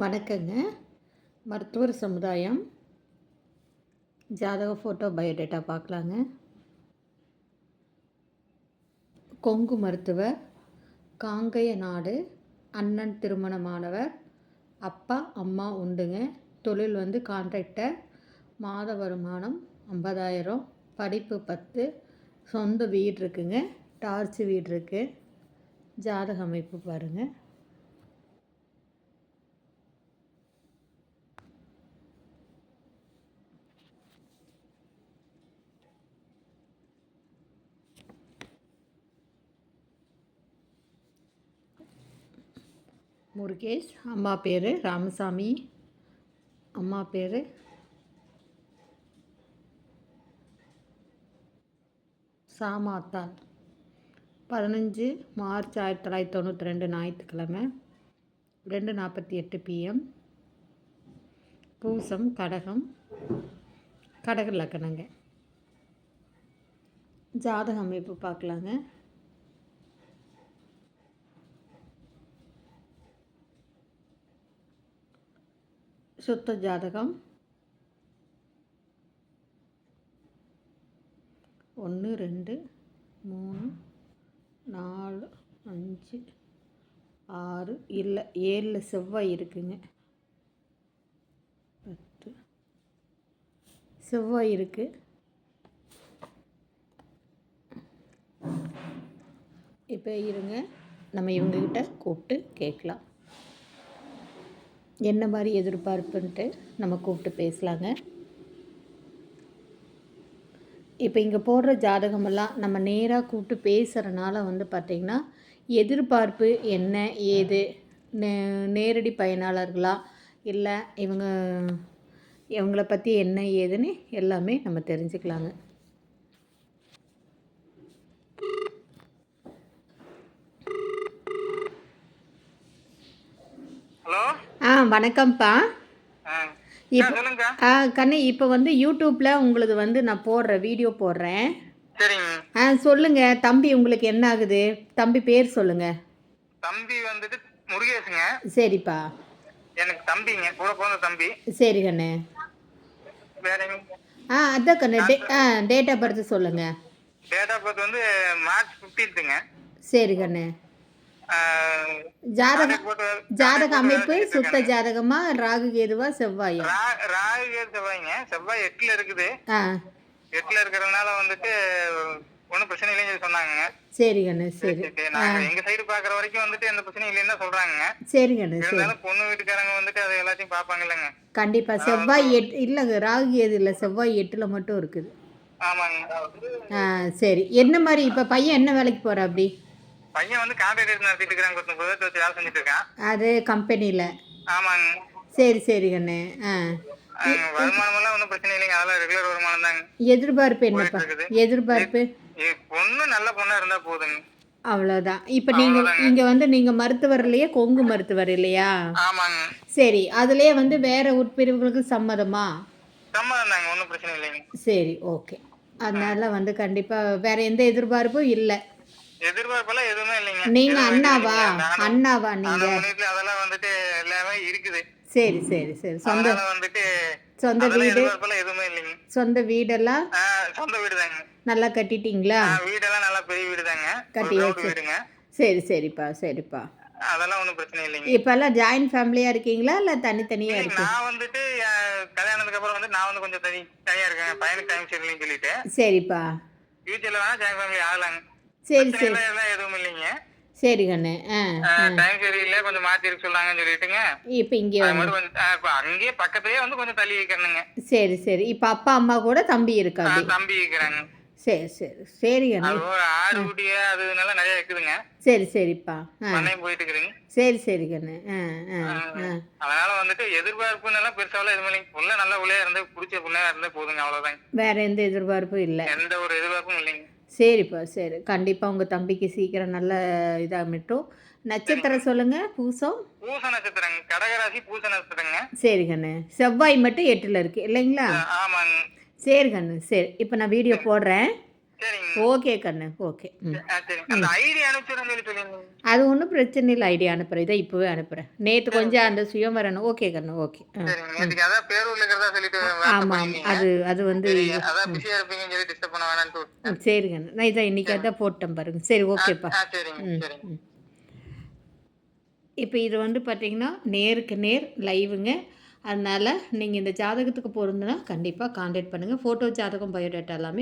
வணக்கங்க. மருத்துவர் சமுதாயம் ஜாதக ஃபோட்டோ பயோடேட்டா பார்க்கலாங்க. கொங்கு மருத்துவர் காங்கைய நாடு அண்ணன் திருமணமானவர் அப்பா அம்மா உண்டுங்க. தொழில் வந்து கான்ட்ராக்டர் மாத வருமானம் ஐம்பதாயிரம் படிப்பு பத்து சொந்த வீடு இருக்குங்க. டார்ச் வீடு இருக்குது ஜாதக அமைப்பு பாருங்கள் முருகேஷ் அம்மா பேர் ராமசாமி. அம்மா பேர் சாமாத்தான். பதினஞ்சு மார்ச் ஆயிரத்தி தொள்ளாயிரத்தி தொண்ணூற்றி ரெண்டு ஞாயிற்றுக்கிழமை ரெண்டு நாற்பத்தி எட்டு பிஎம் பூசம் கடகம் கடக லக்கணங்க. ஜாதக அமைப்பு பார்க்கலாங்க. சுத்த ஜாதகம் ஒன்று ரெண்டு மூணு நாலு அஞ்சு ஆறு இல்லை ஏழில் செவ்வாய் இருக்குங்க. பத்து. செவ்வாய் இருக்குது இப்போ இருங்க. நம்ம இவங்கக்கிட்ட கூப்பிட்டு கேட்கலாம். என்ன மாதிரி எதிர்பார்ப்புன்ட்டு நம்ம கூப்பிட்டு பேசலாங்க. இப்போ இங்கே போடுற ஜாதகமெல்லாம் நம்ம நேராக கூப்பிட்டு பேசுகிறனால வந்து பார்த்திங்கன்னா எதிர்பார்ப்பு என்ன ஏது நே நேரடி பயனாளர்களா இல்லை இவங்க இவங்கள பற்றி என்ன ஏதுன்னு எல்லாமே நம்ம தெரிஞ்சுக்கலாங்க ஹலோ ஆ வணக்கம்ப்பா. இப்போ சொல்லுங்க. ஆ கண்ணு இப்போ வந்து யூடியூப்பில் உங்களுது வந்து நான் போடுறேன் வீடியோ போடுறேன். ஆ சொல்லுங்கள் தம்பி உங்களுக்கு என்ன ஆகுது? தம்பி பேர் சொல்லுங்கள் தம்பி வந்துட்டு முருகேசுங்க சரிப்பா. எனக்கு தம்பிங்க கூட பிறந்த தம்பி. சரி கண்ணு. ஆ அதான் கண்ணு டே ஆ டேட் ஆஃப் பர்த் சொல்லுங்கள் டேட் ஆஃப் பர்த் வந்து மார்ச் ஃபிஃப்டீன்த்துங்க சரி கண்ணு. ஜாதகம் ஜாதக அமைப்பு சுத்த ஜாதகமா ராகு கேதுவா செவ்வாயா? ராகு கேது செவ்வாய்ங்க. செவ்வாய் எட்டுல இருக்குது. எட்டுல இருக்கிறதுனால வந்துட்டு ஒன்றும் பிரச்சனை இல்லைன்னு சொன்னாங்க சரி கண்ணு சரி. எங்க சைடு பாக்குற வரைக்கும் வந்துட்டு எந்த பிரச்சனையும் இல்லைன்னு சொல்றாங்க சரி கண்ணு சரி. பொண்ணு வீட்டுக்காரங்க வந்துட்டு அது எல்லாத்தையும் பார்ப்பாங்க இல்லைங்க கண்டிப்பாக செவ்வாய் எட்டு இல்லைங்க ராகு கேது இல்லை. செவ்வாய் எட்டில் மட்டும் இருக்குது. ஆமாங்க. ஆ சரி. என்ன மாதிரி இப்போ பையன் என்ன வேலைக்கு போகிற அப்படி பையன் வந்து கான்ட்ராக்டர் நடத்திட்டு இருக்கிறாங்க ஒருத்தன் புதத்தை வச்சு வேலை செஞ்சுட்டு இருக்கான். அது கம்பெனியில். ஆமாங்க. சரி சரி கண்ணு. ஆ. வருமானம் எல்லாம் ஒன்றும் பிரச்சனை இல்லைங்க. அதெல்லாம் ரெகுலர் வருமானம் தாங்க. எதிர்பார்ப்பு என்னப்பா? எதிர்பார்ப்பு? பொண்ணு நல்ல பொண்ணா இருந்தா போதுங்க. அவ்வளோதான் இப்போ நீங்கள் இங்கே வந்து நீங்கள் மருத்துவர் இல்லையா கொங்கு மருத்துவர் இல்லையா? ஆமாங்க. சரி அதுலேயே வந்து வேற உட்பிரிவுகளுக்கு சம்மதமா? சம்மதம் தாங்க ஒன்றும் பிரச்சனை இல்லைங்க. சரி ஓகே. அதனால வந்து கண்டிப்பாக வேற எந்த எதிர்பார்ப்பும் இல்லை. எதிர்பார்ப்பெல்லாம் எதுவுமே இல்லைங்க. நீங்கள் அண்ணாவா? அண்ணாவா ஆனா நீங்கள் வீட்டுல அதெல்லாம் வந்துட்டு எல்லாமே இருக்குது. சரி சரி சரி. சொந்த வந்துட்டு சொந்த வீடு? எதுவுமே இல்லைங்க. சொந்த வீடெல்லாம்? சொந்த வீடு தாங்க நல்லா கட்டிட்டீங்களா? வீடெல்லாம் நல்லா பெரிய வீடு தாங்க கட்டி. வீடுங்க. சரி சரிப்பா சரிப்பா. அதெல்லாம் ஒன்றும் பிரச்சனை இல்லைங்க. இப்போல்லாம் ஜாயின்ட் ஃபேமிலியாக இருக்கீங்களா? இல்லை தனித்தனியாக இல்லைங்க, இருக்கு? நான் வந்துட்டு கல்யாணத்துக்கு அப்புறம் வந்து நான் வந்து கொஞ்சம் தனி தனியா இருக்கேன். பையனுக்கு டைம் சரியில்லைன்னு சொல்லிட்டு. சரிப்பா. ஃபியூச்சர்ல வேணா ஜாயின் ஃபேமிலி ஆகலாங்க. சரி சரி. எதுவும் இல்லைங்க. சரி கண்ணு. டைம் சரியில்லை. கொஞ்சம் மாத்தி இருக்க சொன்னாங்கன்னு சொல்லிட்டுங்க. இப்போ இங்கே வந்து இப்ப அங்கேயே பக்கத்துலயே வந்து கொஞ்சம் தள்ளி வைக்கிறனுங்க. சரி சரி. இப்போ அப்பா அம்மா கூட தம்பி இருக்கா அப்படி தம்பி வைக்கிறாங்க சரி சரி. சரி ஒரு குட்டிய அது நல்லா நிறைய இருக்குதுங்க. சரி சரிப்பா. பண்ணையும் போயிட்டு இருக்குதுங்க சரி சரி கண்ணு. அதனால வந்துட்டு எதிர்பார்ப்புன்னு எல்லாம் பெருசாவெல்லாம் எதுவும் இல்லைங்க. புள்ள நல்ல புள்ளையா இருந்து பிடிச்ச புள்ளையா இருந்தா போதுங்க அவ்வளவுதாங்க. வேற எந்த எதிர்பார்ப்பும் இல்லை. எந்த ஒரு எதிர்பார்ப்பும் இல்லைங்க. சரிப்பா சரி. கண்டிப்பாக உங்கள் தம்பிக்கு சீக்கிரம் நல்ல இதாக மட்டும் நட்சத்திரம் சொல்லுங்கள் பூசம்? பூச நட்சத்திரங்க. கடகராசி பூச நட்சத்திரங்க. சரி கண்ணு. செவ்வாய் மட்டும் எட்டில் இருக்குது இல்லைங்களா? ஆமாங்க. சரி கண்ணு சரி. இப்போ நான் வீடியோ போடுறேன். ஓகே கண்ணு ஓகே. அது ஒன்றும் பிரச்சனை இல்லை. ஐடியா அனுப்புகிறேன் இதை இப்போவே அனுப்புகிறேன் நேற்று கொஞ்சம் அந்த சுயம் வரணும். ஓகே கண்ணு ஓகே. ஆமாம் ஆமாம் அது அது வந்து சரி கண்ணு. நான் இதை இன்றைக்கி அதான் போட்டேன் பாருங்க. சரி ஓகேப்பா. ம் இப்போ இது வந்து பார்த்தீங்கன்னா நேருக்கு நேர் லைவுங்க. அதனால் நீங்கள் இந்த ஜாதகத்துக்கு பொருந்துனா கண்டிப்பாக காண்டாக்ட் பண்ணுங்கள் ஃபோட்டோ ஜாதகம் பயோடேட்டா எல்லாமே